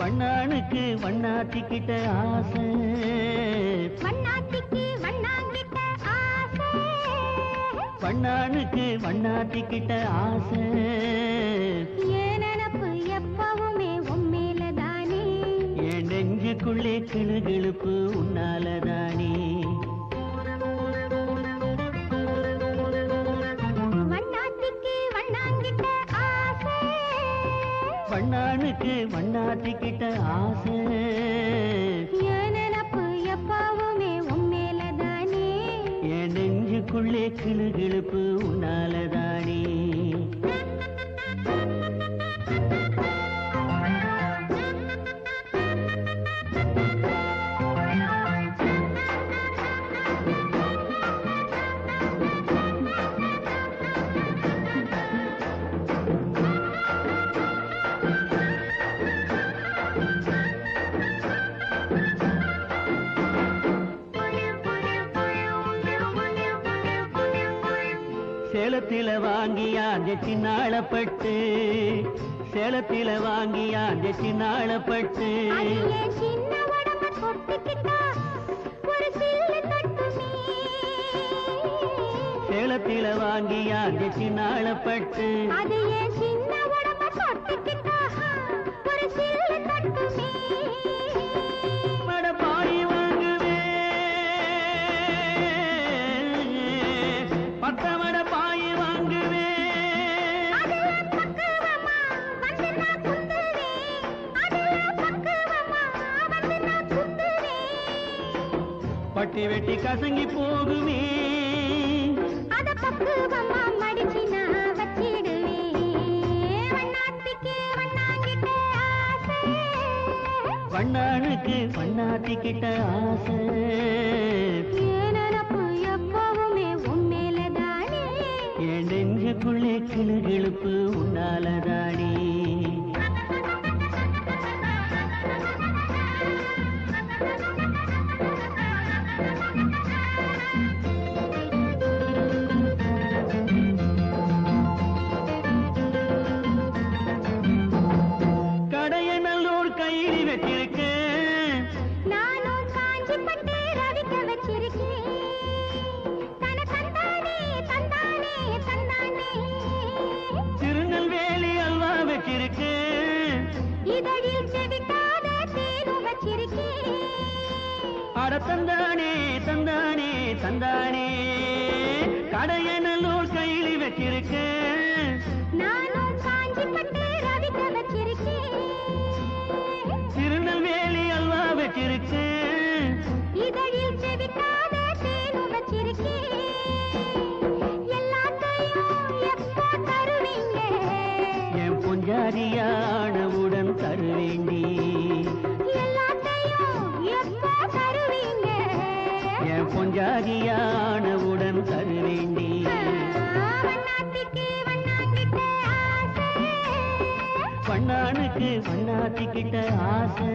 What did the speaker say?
வண்ணானுக்கு வண்ணாத்திக்கிட்ட ஆசை. வண்ணாத்திக்கு வண்ணாங்கிட்ட ஆசை. வண்ணானுக்கு வண்ணாத்திக்கிட்ட ஆசை. என் நினப்பு எப்பவுமே உண்மையிலதானே என் நெஞ்சுக்குள்ளே கிளுகிழுப்பு உன்னாலதானே? வண்ணானுக்கு வண்ணாத்திக்கிட்ட ஆசை. நினப்பு எப்பவுமே உண்மையிலதானே என் நெஞ்சுக்குள்ளே கிளுகிழுப்பு உன்னாலதானே சேலத்தில வாங்கியாந்த சின்னாளப்பட்டு சேலத்தில வாங்கியாந்த சின்னாளப்பட்டு சேலத்தில வாங்கியாந்த சின்னாளப்பட்டு அது என் பட்டி வெட்டி கசங்கி போகுமே. அத பக்குவமா மடிச்சு நான் வச்சிடுவேன் வண்ணாத்திக்கு வண்ணாங்கிட்ட ஆசை. வண்ணானுக்கு வண்ணாத்திக்கிட்ட ஆசை. என் நெஞ்சுக்குள்ளே கிளுகிழுப்பு உன்னாலதானே கையில் வச்சிருக்கேன் நானும் காஞ்சி பட்டு ரவிக்க வச்சிருக்கேன். திருநெல்வேலி அல்வா வச்சிருக்கேன் இதழில் செவிக்காத தேனும் வச்சிருக்கேன். அட தந்தானே தந்தானே தந்தானே. பொஞ்சாரியானவுடன் தருவேண்டி என் பொஞ்சாரியானவுடன் தருவேண்டி பண்ணானுக்கு பண்ணாத்திக்கிட்ட ஆசை.